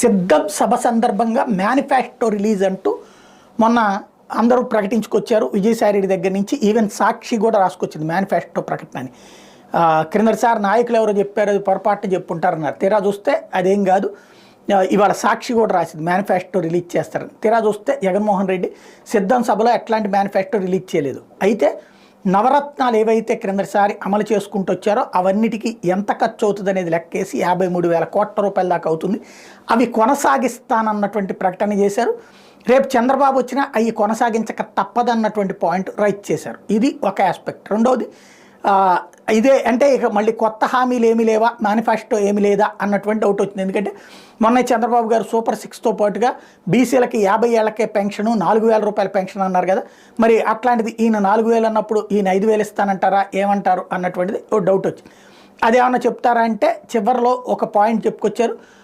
సిద్ధం సభ సందర్భంగా manifesto release అంటూ మొన్న అందరూ ప్రకటించుకొచ్చారు. విజయసాయిరెడ్డి దగ్గర నుంచి ఈవెన్ సాక్షి కూడా రాసుకొచ్చింది మేనిఫెస్టో ప్రకటన అని క్రిందసారి నాయకులు ఎవరో చెప్పారు అది పొరపాటు చెప్పుంటారన్నారు. తీరా చూస్తే అదేం కాదు. ఇవాళ సాక్షి కూడా రాసింది మేనిఫెస్టో రిలీజ్ చేస్తారని. తీరా చూస్తే జగన్మోహన్ రెడ్డి సిద్ధం సభలో ఎట్లాంటి మేనిఫెస్టో రిలీజ్ చేయలేదు. అయితే నవరత్నాలు ఏవైతే క్రిందటిసారి అమలు చేసుకుంటూ వచ్చారో అవన్నిటికీ ఎంత ఖర్చు అవుతుంది అనేది లెక్కేసి యాభై మూడు వేల కోట్ల రూపాయల దాకా అవుతుంది. అవి కొనసాగిస్తానన్నటువంటి ప్రకటన చేశారు. రేపు చంద్రబాబు వచ్చినా అవి కొనసాగించక తప్పదన్నటువంటి పాయింట్ రైట్ చేశారు. ఇది ఒక ఆస్పెక్ట్. రెండవది ఇదే అంటే ఇక మళ్ళీ కొత్త హామీలు ఏమీ లేవా? మేనిఫెస్టో ఏమి లేదా? అన్నటువంటి డౌట్ వచ్చింది. ఎందుకంటే మొన్న చంద్రబాబు గారు సూపర్ సిక్స్తో పాటుగా బీసీలకి యాభై ఏళ్ళకే పెన్షను నాలుగు వేల రూపాయల పెన్షన్ అన్నారు కదా. మరి అట్లాంటిది ఈయన నాలుగు వేలు అన్నప్పుడు ఈయన ఐదు వేలు ఇస్తానంటారా? ఏమంటారు? అన్నటువంటిది ఓ డౌట్ వచ్చింది. అదేమన్నా చెప్తారా అంటే చివరిలో ఒక పాయింట్ చెప్పుకొచ్చారు.